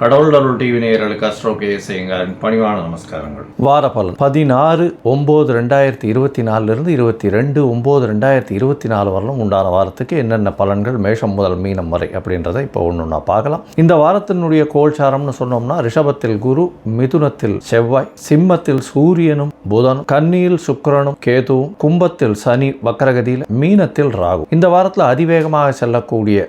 கடவுள் அருள் டிவி நேயர்களுக்கு அஸ்ட்ரோ கேஎஸ்ஐங்காரின் பணிவான நமஸ்காரங்கள். வார பலன். பதினாறு ஒம்பது ரெண்டாயிரத்தி இருபத்தி நாலுலேருந்து இருபத்தி ரெண்டு ஒம்பது ரெண்டாயிரத்தி இருபத்தி நாலு வரலும் உண்டான வாரத்துக்கு என்னென்ன பலன்கள் மேஷம் முதல் மீனம் வரை அப்படின்றத இப்போ ஒன்று ஒன்றா பார்க்கலாம். இந்த வாரத்தினுடைய கோல்சாரம்னு சொன்னோம்னா ரிஷபத்தில் குரு மிதுனத்தில் செவ்வாய் சிம்மத்தில் சூரியனும் புதனும் கன்னியில் சுக்கரனும் கேதுவும் கும்பத்தில் சனி வக்கரகதியில் மீனத்தில் ராகு. இந்த வாரத்தில் அதிவேகமாக செல்லக்கூடிய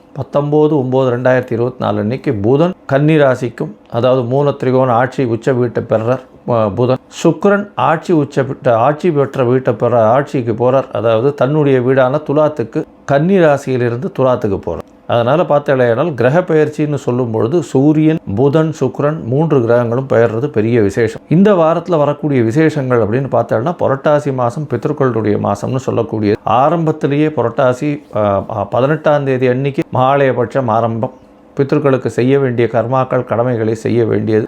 பத்தொம்போது ஒம்பது ரெண்டாயிரத்தி இருபத்தி நாலு அன்னைக்கு புதன் கன்னி ராசிக்கும் அதாவது மூல திரிகோண ஆட்சி உச்ச வீட்டை பெறார் புதன். சுக்கரன் ஆட்சி உச்ச ஆட்சி பெற்ற வீட்டை பெற ஆட்சிக்கு போகிறார் அதாவது தன்னுடைய வீடான துலாத்துக்கு கன்னி ராசியிலிருந்து துலாத்துக்கு போகிறார் அதனால் பார்த்தாலேயானால் கிரக பெயர்ச்சின்னு சொல்லும் பொழுது சூரியன் புதன் சுக்ரன் மூன்று கிரகங்களும் பெயர்றது பெரிய விசேஷம். இந்த வாரத்தில் வரக்கூடிய விசேஷங்கள் அப்படின்னு பார்த்தோம்னா புரட்டாசி மாதம் பித்ருக்களுடைய மாதம்னு சொல்லக்கூடிய ஆரம்பத்திலேயே புரட்டாசி பதினெட்டாம் தேதி அன்னைக்கு மகாலயபட்சம் ஆரம்பம். பித்ருக்களுக்கு செய்ய வேண்டிய கர்மாக்கள் கடமைகளை செய்ய வேண்டியது.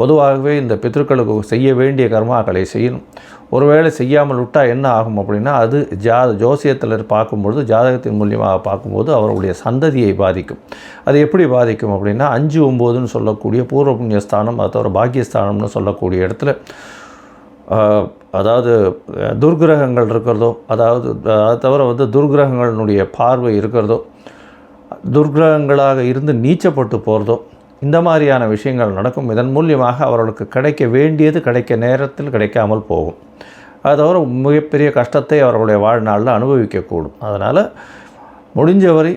பொதுவாகவே இந்த பித்ருக்களுக்கு செய்ய வேண்டிய கர்மாக்களை செய்யணும். ஒருவேளை செய்யாமல் விட்டால் என்ன ஆகும் அப்படின்னா அது ஜா ஜோசியத்தில் பார்க்கும்பொழுது ஜாதகத்தின் மூலியமாக பார்க்கும்போது அவருடைய சந்ததியை பாதிக்கும். அது எப்படி பாதிக்கும் அப்படின்னா அஞ்சு ஒம்போதுன்னு சொல்லக்கூடிய பூர்வ புண்ணியஸ்தானம் அது தவிர பாக்கியஸ்தானம்னு சொல்லக்கூடிய இடத்துல அதாவது துர்கிரகங்கள் இருக்கிறதோ அதாவது அதை தவிர வந்து துர்கிரகங்களினுடைய பார்வை இருக்கிறதோ துர்கிரகங்களாக இருந்து நீச்சப்பட்டு போகிறதோ இந்த மாதிரியான விஷயங்கள் நடக்கும். இதன் மூலியமாக அவர்களுக்கு கிடைக்க வேண்டியது கிடைக்க நேரத்தில் கிடைக்காமல் போகும். அது தவிர மிகப்பெரிய கஷ்டத்தை அவர்களுடைய வாழ்நாளில் அனுபவிக்கக்கூடும். அதனால் முடிஞ்சவரை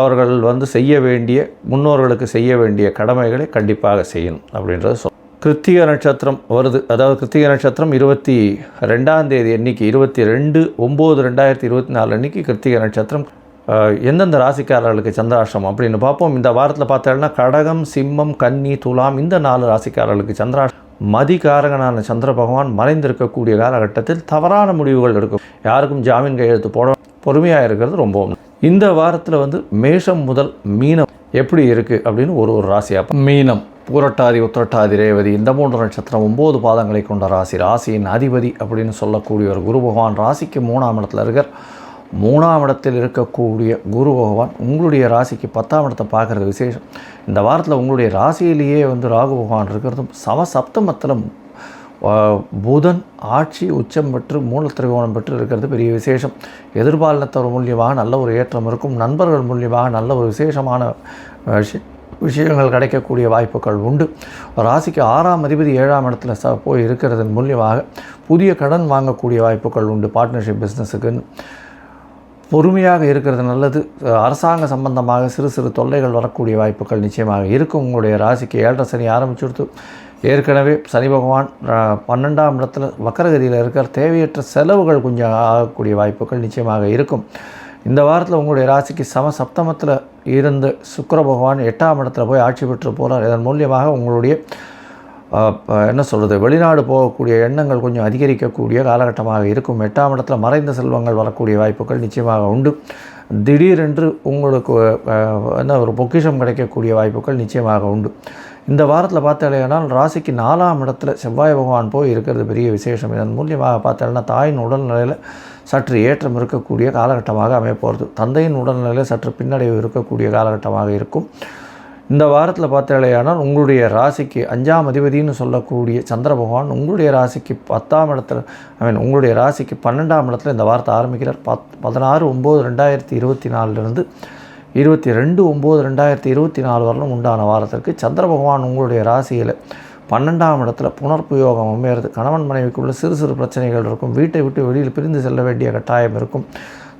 அவர்கள் வந்து செய்ய வேண்டிய முன்னோர்களுக்கு செய்ய வேண்டிய கடமைகளை கண்டிப்பாக செய்யணும் அப்படின்றது சொல். கிருத்திக நட்சத்திரம் வருது. அதாவது கிருத்திக நட்சத்திரம் இருபத்தி ரெண்டாம் தேதி அன்னைக்கு இருபத்தி ரெண்டு ஒம்பது ரெண்டாயிரத்தி இருபத்தி நாலு அன்னைக்கு கிருத்திக நட்சத்திரம் எந்தெந்த ராசிக்காரர்களுக்கு சந்திராஷ்டிரம் அப்படின்னு பார்ப்போம். இந்த வாரத்தில் பார்த்தோம்னா கடகம் சிம்மம் கன்னி துலாம் இந்த நாலு ராசிக்காரர்களுக்கு சந்திராஷ்டிரம் மதிகாரகனான சந்திர பகவான் மறைந்திருக்கக்கூடிய காலகட்டத்தில் தவறான முடிவுகள் எடுக்கும். யாருக்கும் ஜாமீன் கையெழுத்து போட பொறுமையாக இருக்கிறது ரொம்ப இந்த வாரத்தில் வந்து மேஷம் முதல் மீனம் எப்படி இருக்குது அப்படின்னு ஒரு ஒரு ராசியாக மீனம் பூரட்டாதி உத்திரட்டாதி ரேவதி இந்த மூன்று நட்சத்திரம் ஒம்பது பாதங்களை கொண்ட ராசி. ராசியின் அதிபதி அப்படின்னு சொல்லக்கூடிய ஒரு குரு பகவான் ராசிக்கு மூணாம் இடத்துல இருக்கார். மூணாம் இடத்தில் இருக்கக்கூடிய குரு பகவான் உங்களுடைய ராசிக்கு பத்தாம் இடத்தை பார்க்குறது விசேஷம். இந்த வாரத்தில் உங்களுடைய ராசியிலேயே வந்து ராகு பகவான் இருக்கிறதும் சம சப்தமத்தில் புதன் ஆட்சி உச்சம் பெற்று மூல திரிகோணம் பெற்று இருக்கிறது பெரிய விசேஷம். எதிர்பாலினத்தவர் மூலியமாக நல்ல ஒரு ஏற்றம் இருக்கும். நண்பர்கள் மூலியமாக நல்ல ஒரு விசேஷமான விஷயங்கள் கிடைக்கக்கூடிய வாய்ப்புகள் உண்டு. ராசிக்கு ஆறாம் அதிபதி ஏழாம் இடத்துல ச போய் இருக்கிறதன் மூலியமாக புதிய கடன் வாங்கக்கூடிய வாய்ப்புகள் உண்டு. பார்ட்னர்ஷிப் பிஸ்னஸுக்குன்னு பொறுமையாக இருக்கிறது நல்லது. அரசாங்க சம்பந்தமாக சிறு சிறு தொல்லைகள் வரக்கூடிய வாய்ப்புகள் நிச்சயமாக இருக்கும். உங்களுடைய ராசிக்கு ஏழரை சனி ஆரம்பிச்சுடுத்து ஏற்கனவே சனி பகவான் பன்னெண்டாம் இடத்துல வக்கரகதியில் இருக்கிற தேவையற்ற செலவுகள் கொஞ்சம் ஆகக்கூடிய வாய்ப்புகள் நிச்சயமாக இருக்கும். இந்த வாரத்தில் உங்களுடைய ராசிக்கு சம சப்தமத்தில் இருந்து சுக்கர பகவான் எட்டாம் இடத்துல போய் ஆட்சி பெற்று போகிறார் இதன் மூலியமாக உங்களுடைய என்ன சொல்கிறது வெளிநாடு போகக்கூடிய எண்ணங்கள் கொஞ்சம் அதிகரிக்கக்கூடிய காலகட்டமாக இருக்கும். எட்டாம் இடத்துல மறைந்த செல்வங்கள் வரக்கூடிய வாய்ப்புகள் நிச்சயமாக உண்டு. திடீரென்று உங்களுக்கு என்ன ஒரு பொக்கிஷம் கிடைக்கக்கூடிய வாய்ப்புகள் நிச்சயமாக உண்டு. இந்த வாரத்தில் பார்த்தாலேனால் ராசிக்கு நாலாம் இடத்துல செவ்வாய் பகவான் போய் இருக்கிறது பெரிய விசேஷம். இதன் மூலியமாக பார்த்தாலேனா தாயின் உடல்நிலையில் சற்று ஏற்றம் இருக்கக்கூடிய காலகட்டமாக அமையப்போகிறது தந்தையின் உடல்நிலையில் சற்று பின்னடைவு இருக்கக்கூடிய காலகட்டமாக இருக்கும். இந்த வாரத்தில் பார்த்தாலேயானால் உங்களுடைய ராசிக்கு அஞ்சாம் அதிபதினு சொல்லக்கூடிய சந்திர பகவான் உங்களுடைய ராசிக்கு பத்தாம் இடத்துல ஐ மீன் உங்களுடைய ராசிக்கு பன்னெண்டாம் இடத்துல இந்த வாரத்தை ஆரம்பிக்கிறார். பத் பதினாறு ஒம்பது ரெண்டாயிரத்தி இருபத்தி நாலுலேருந்து இருபத்தி ரெண்டு ஒம்பது ரெண்டாயிரத்தி இருபத்தி நாலு வரலும் உண்டான வாரத்திற்கு சந்திர பகவான் உங்களுடைய ராசியில் பன்னெண்டாம் இடத்துல புனர்ப்பு யோகம் அமையிறது. கணவன் மனைவிக்குள்ள சிறு சிறு பிரச்சனைகள் இருக்கும். வீட்டை விட்டு வெளியில் பிரிந்து செல்ல வேண்டிய கட்டாயம் இருக்கும்.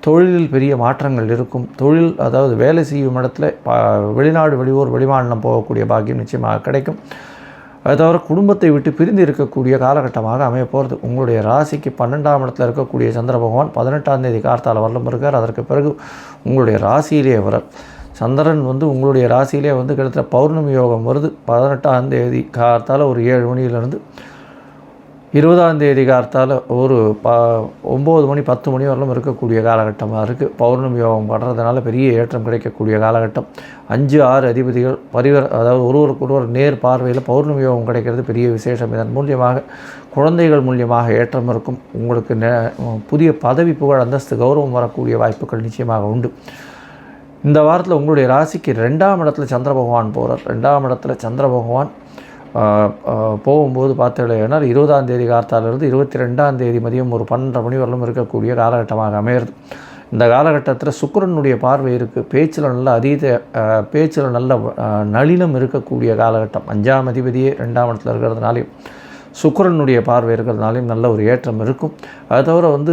தொழிலில் பெரிய மாற்றங்கள் இருக்கும். தொழில் அதாவது வேலை செய்யும் இடத்துல வெளிநாடு வெளியூர் வெளிமாநிலம் போகக்கூடிய பாக்கியம் நிச்சயமாக கிடைக்கும். அது தவிர குடும்பத்தை விட்டு பிரிந்து இருக்கக்கூடிய காலகட்டமாக அமைய போகிறது உங்களுடைய ராசிக்கு பன்னெண்டாம் இடத்துல இருக்கக்கூடிய சந்திர பகவான் பதினெட்டாம் தேதி கார்த்தால வரலும் இருக்கார். அதற்கு பிறகு உங்களுடைய ராசியிலே வரார். சந்திரன் வந்து உங்களுடைய ராசியிலே வந்து கிட்டத்தட்ட பௌர்ணமி யோகம் வருது. பதினெட்டாம் தேதி கார்த்தால ஒரு ஏழு மணியிலிருந்து இருபதாம் தேதி கார்த்தால் ஒரு ப ஒம்பது மணி பத்து மணி வரலும் இருக்கக்கூடிய காலகட்டமாக இருக்குது பௌர்ணமி யோகம் படுறதுனால பெரிய ஏற்றம் கிடைக்கக்கூடிய காலகட்டம். அஞ்சு ஆறு அதிபதிகள் பரிவர் அதாவது ஒருவருக்கு ஒருவர் நேர் பார்வையில் பௌர்ணமி யோகம் கிடைக்கிறது பெரிய விசேஷம். இதன் மூலியமாக குழந்தைகள் மூலியமாக ஏற்றம் இருக்கும். உங்களுக்கு நெ- புதிய பதவி புகழ் அந்தஸ்து கௌரவம் வரக்கூடிய வாய்ப்புகள் நிச்சயமாக உண்டு. இந்த வாரத்தில் உங்களுடைய ராசிக்கு ரெண்டாம் இடத்துல சந்திர பகவான் போகிறார் ரெண்டாம் இடத்துல சந்திர பகவான் போகும்போது பார்த்தீங்கன்னா இருபதாம் தேதி காலத்தாலிருந்து இருபத்தி ரெண்டாம் தேதி மதியம் ஒரு பன்னெண்டரை மணி வரலும் இருக்கக்கூடிய காலகட்டமாக அமையிறது இந்த காலகட்டத்தில் சுக்கரனுடைய பார்வை இருக்குது. பேச்சில் நல்ல அதீத பேச்சில் நல்ல நளினம் இருக்கக்கூடிய காலகட்டம். அஞ்சாம் அதிபதியே ரெண்டாம் இடத்துல இருக்கிறதுனாலையும் சுக்கரனுடைய பார்வை இருக்கிறதுனாலையும் நல்ல ஒரு ஏற்றம் இருக்கும். அது தவிர வந்து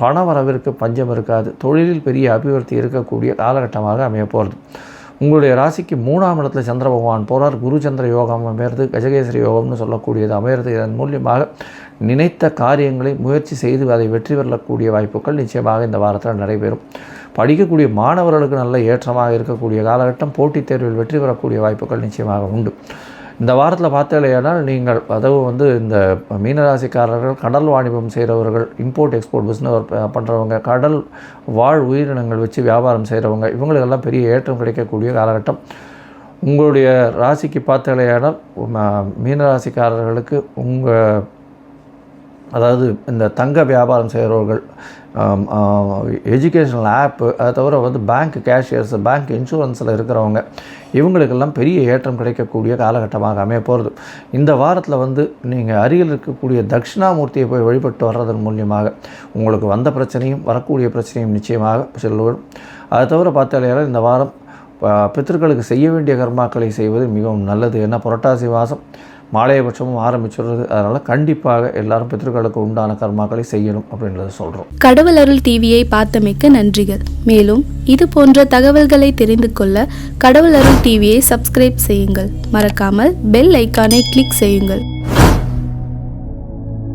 பண வரவிற்கு பஞ்சம் இருக்காது. தொழிலில் பெரிய அபிவிருத்தி இருக்கக்கூடிய காலகட்டமாக அமைய போகிறது உங்களுடைய ராசிக்கு மூணாம் இடத்துல சந்திர பகவான் போகிறார் குரு சந்திர யோகம் அமையிறது கஜகேசரி யோகம்னு சொல்லக்கூடியது அமையிறது. இதன் மூலியமாக நினைத்த காரியங்களை முயற்சி செய்து அதை வெற்றி பெறக்கூடிய வாய்ப்புகள் நிச்சயமாக இந்த வாரத்தில் நடைபெறும். படிக்கக்கூடிய மாணவர்களுக்கு நல்ல ஏற்றமாக இருக்கக்கூடிய காலகட்டம் போட்டித் தேர்வில் வெற்றி பெறக்கூடிய வாய்ப்புகள் நிச்சயமாக உண்டு. இந்த வாரத்தில் பார்த்தீங்கன்னா நீங்கள் அதாவது வந்து இந்த மீனராசிக்காரர்கள் கடல் வாணிபம் செய்கிறவர்கள் இம்போர்ட் எக்ஸ்போர்ட் பிஸ்னஸ் பண்ணுறவங்க கடல் வாழ் உயிரினங்கள் வச்சு வியாபாரம் செய்கிறவங்க இவங்களுக்கெல்லாம் பெரிய ஏற்றம் கிடைக்கக்கூடிய காலகட்டம். உங்களுடைய ராசிக்கு பார்த்தீங்களேனால் மீனராசிக்காரர்களுக்கு உங்கள் அதாவது இந்த தங்க வியாபாரம் செய்கிறவர்கள் எஜுகேஷனல் ஆப்பு அதை தவிர வந்து பேங்க் கேஷியர்ஸ் பேங்க் இன்சூரன்ஸில் இருக்கிறவங்க இவங்களுக்கெல்லாம் பெரிய ஏற்றம் கிடைக்கக்கூடிய காலகட்டமாக அமைய போகிறது இந்த வாரத்தில் வந்து நீங்கள் அருகில் இருக்கக்கூடிய தட்சிணாமூர்த்தியை போய் வழிபட்டு வர்றதன் மூலியமாக உங்களுக்கு வந்த பிரச்சனையும் வரக்கூடிய பிரச்சனையும் நிச்சயமாக செல்லும். அதை தவிர பார்த்தாலே இந்த வாரம் பித்தர்களுக்கு செய்ய வேண்டிய கர்மாக்களை செய்வது மிகவும் நல்லது. ஏன்னா புரட்டாசி மாதம் மாலையபட்சமும் ஆரம்பிச்சிடுறது. அதனால் கண்டிப்பாக எல்லாரும் பித்திருக்களுக்கு உண்டான கர்மாக்களை செய்யணும் அப்படின்றத சொல்கிறோம் கடவுள் அருள் டிவியை பார்த்தமைக்க நன்றிகள். மேலும் இது போன்ற தகவல்களை தெரிந்து கொள்ள கடவுள் அருள் டிவியை சப்ஸ்கிரைப் செய்யுங்கள். மறக்காமல் பெல் ஐக்கானை கிளிக் செய்யுங்கள்.